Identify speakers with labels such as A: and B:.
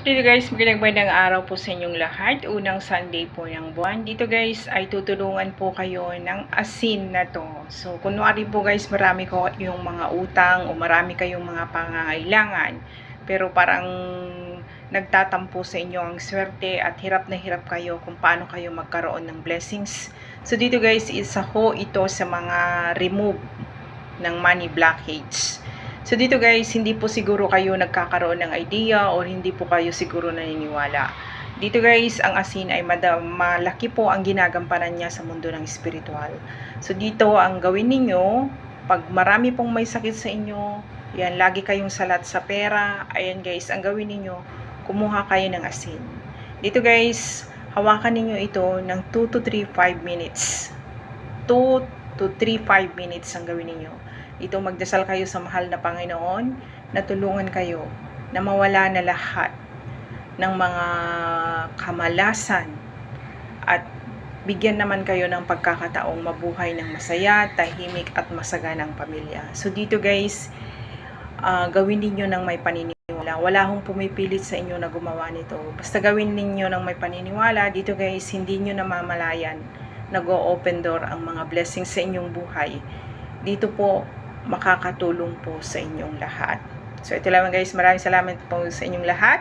A: So dito guys, magandang magandang araw po sa inyong lahat. Unang Sunday po ng buwan. Dito guys ay tutulungan po kayo ng asin na to. So kunwari po guys, marami ko yung mga utang o marami kayong mga pangangailangan. Pero parang nagtatampo sa inyo ang swerte at hirap na hirap kayo kung paano kayo magkaroon ng blessings. So dito guys, isa ho ito sa mga remove ng money blockage. So dito guys, hindi po siguro kayo nagkakaroon ng idea or hindi po kayo siguro naniniwala. Dito guys, ang asin ay mada- malaki po ang ginagampanan niya sa mundo ng spiritual. So dito, ang gawin ninyo, pag marami pong may sakit sa inyo, yan, lagi kayong salat sa pera, ayan guys, ang gawin ninyo, kumuha kayo ng asin. Dito guys, hawakan ninyo ito ng 2 to 3, 5 minutes. 2 to 3, 5 minutes ang gawin ninyo. Ito magdasal kayo sa mahal na Panginoon na tulungan kayo na mawala na lahat ng mga kamalasan at bigyan naman kayo ng pagkakataong mabuhay ng masaya, tahimik at masaganang pamilya. So dito guys, ah, gawin ninyo ng may paniniwala. Wala hong pumipilit sa inyo na gumawa nito. Basta gawin ninyo ng may paniniwala. Dito guys, hindi nyo namamalayan nag-o-open door ang mga blessings sa inyong buhay. Dito po, makakatulong po sa inyong lahat. So ito lamang guys, maraming salamat po sa inyong lahat.